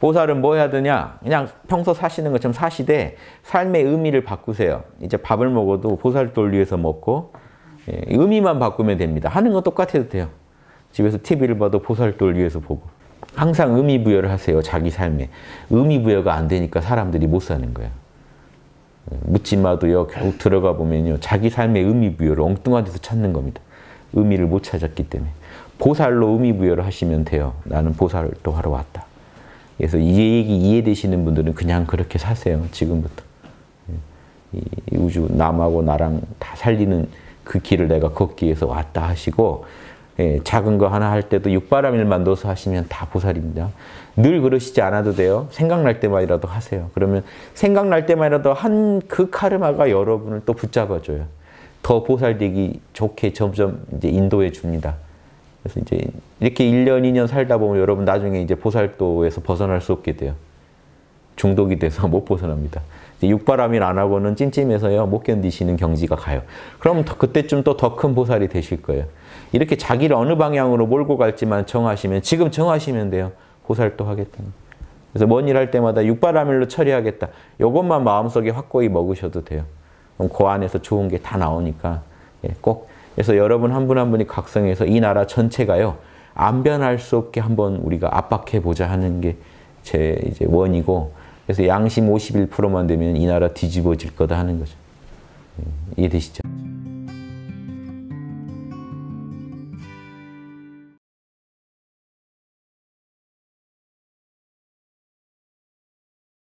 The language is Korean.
보살은 뭐 해야 되냐? 그냥 평소 사시는 것처럼 사시되 삶의 의미를 바꾸세요. 이제 밥을 먹어도 보살돌 위해서 먹고 예, 의미만 바꾸면 됩니다. 하는 건 똑같아도 돼요. 집에서 TV를 봐도 보살돌 위해서 보고 항상 의미 부여를 하세요. 자기 삶에. 의미 부여가 안 되니까 사람들이 못 사는 거예요. 예, 묻지마도요. 결국 들어가 보면요. 자기 삶의 의미 부여를 엉뚱한 데서 찾는 겁니다. 의미를 못 찾았기 때문에. 보살로 의미 부여를 하시면 돼요. 나는 보살도 하러 왔다. 그래서 이 얘기 이해되시는 분들은 그냥 그렇게 사세요. 지금부터. 이 우주 남하고 나랑 다 살리는 그 길을 내가 걷기 위해서 왔다 하시고 예, 작은 거 하나 할 때도 육바라밀만 넣어서 하시면 다 보살입니다. 늘 그러시지 않아도 돼요. 생각날 때만이라도 하세요. 그러면 생각날 때만이라도 한 그 카르마가 여러분을 또 붙잡아줘요. 더 보살되기 좋게 점점 이제 인도해 줍니다. 그래서 이제 이렇게 1년, 2년 살다 보면 여러분 나중에 이제 보살도에서 벗어날 수 없게 돼요. 중독이 돼서 못 벗어납니다. 육바람일 안 하고는 찜찜해서요 못 견디시는 경지가 가요. 그럼 그때쯤 또 더 큰 보살이 되실 거예요. 이렇게 자기를 어느 방향으로 몰고 갈지만 정하시면 지금 정하시면 돼요. 보살도 하겠다는. 그래서 뭔 일 할 때마다 육바라밀로 처리하겠다. 이것만 마음속에 확고히 먹으셔도 돼요. 그럼 그 안에서 좋은 게 다 나오니까 예, 꼭 그래서 여러분 한 분 한 분이 각성해서 이 나라 전체가요 안 변할 수 없게 한번 우리가 압박해 보자 하는 게 제 이제 원이고 그래서 양심 51%만 되면 이 나라 뒤집어질 거다 하는 거죠. 예, 이해되시죠?